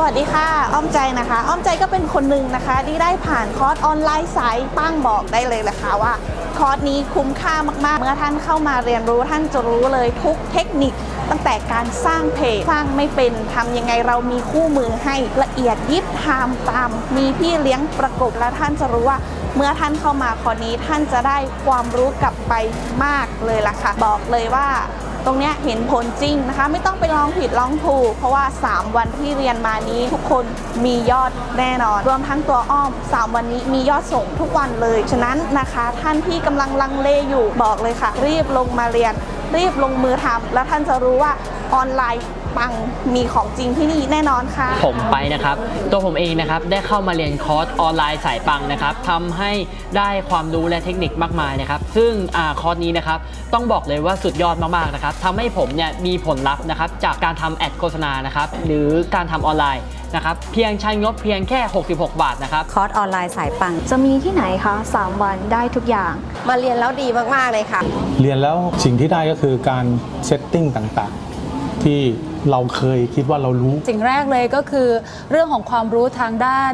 สวัสดีค่ะ อ้อมใจนะคะ อ้อมใจก็เป็นคนหนึ่งนะคะ ที่ได้ผ่านคอร์สออนไลน์สายปั้งบอกได้เลยแหละค่ะว่า คอร์สนี้คุ้มค่ามากๆ เมื่อท่านเข้ามาเรียนรู้ท่านจะรู้เลยทุกเทคนิค ตั้งแต่การสร้างเพจสร้างไม่เป็นทำยังไงเรามีคู่มือให้ละเอียดยิบทามตาม มีพี่เลี้ยงประกบและท่านจะรู้ว่า เมื่อท่านเข้ามาคอร์สนี้ท่านจะได้ความรู้กลับไปมากเลยล่ะค่ะ บอกเลยว่าตรงนี้เห็นผลจริงนะคะ ไม่ต้องไปลองผิดลองถูก เพราะว่า 3 วันที่เรียนมานี้ทุกคนมียอดแน่นอน รวมทั้งตัวอ้อม 3 วันนี้มียอดส่งทุกวันเลย ฉะนั้นนะคะ ท่านที่กำลังลังเลอยู่บอกเลยค่ะ รีบลงมาเรียน รีบลงมือทำแล้วท่านจะรู้ว่าออนไลน์ปังมีของจริงที่นี่แน่นอนค่ะ ผมไปนะครับ ตัวผมเองนะครับได้เข้ามาเรียนคอร์สออนไลน์สายปังนะครับทำให้ได้ความรู้และเทคนิคมากมายนะครับ ซึ่งอาคอร์สนี้นะครับต้องบอกเลยว่าสุดยอดมากๆนะครับทำให้ผมเนี่ยมีผลลัพธ์นะครับจากการทำแอดโฆษณานะครับหรือการทำออนไลน์ นะครับเพียงใช้งบเพียงแค่ 66 บาทนะครับ คอร์สออนไลน์สายปัง จะมีที่ไหนคะ 3 วันได้ทุกอย่าง มาเรียนแล้วดีมาก ๆ เลยค่ะ เรียนแล้วสิ่งที่ได้ก็คือการเซตติ้งต่างๆ ที่เราเคยคิดว่าเรารู้ สิ่งแรกเลยก็คือเรื่องของความรู้ทางด้าน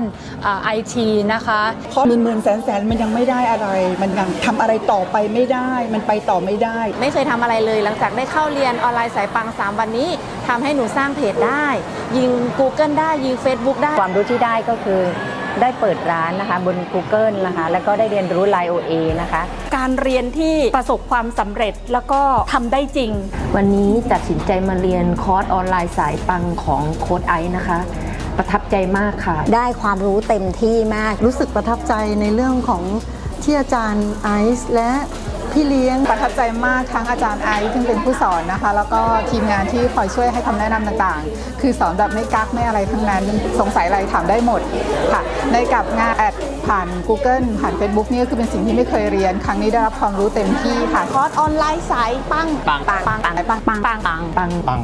ไอทีนะคะเพราะหมื่นหมื่นแสนแสนมันยังไม่ได้อะไร มันยังทำอะไรต่อไปไม่ได้ มันไปต่อไม่ได้ ไม่เคยทำอะไรเลย หลังจากได้เข้าเรียนออนไลน์สายปัง 3 วันนี้ทำให้หนูสร้างเพจได้ ยิง Google ได้ยิง Facebook ได้ ความรู้ที่ได้ก็คือ ได้เปิดร้านนะคะบน Google นะคะ แล้วก็ได้เรียนรู้ Line OA นะคะ การเรียนที่ประสบความสำเร็จแล้วก็ทำได้จริง วันนี้ตัดสินใจมาเรียนคอร์สออนไลน์สายปังของโค้ดไอซ์นะคะ ประทับใจมากค่ะ ได้ความรู้เต็มที่มาก รู้สึกประทับใจในเรื่องของที่อาจารย์ไอซ์และ พี่เลี้ยงประทับใจมากทั้งอาจารย์ไอซ์ซึ่งเป็นผู้สอนนะคะ แล้วก็ทีมงานที่คอยช่วยให้คำแนะนำต่างๆ คือสอนแบบไม่กักไม่อะไรทั้งนั้นสงสัยอะไรถามได้หมดค่ะ ในกับงานแอดผ่าน Google ผ่าน Facebook นี่ก็คือเป็นสิ่งที่ไม่เคยเรียน ครั้งนี้ได้รับความรู้เต็มที่ค่ะคอร์สออนไลน์สายปังปังปังปังปังปังปังปัง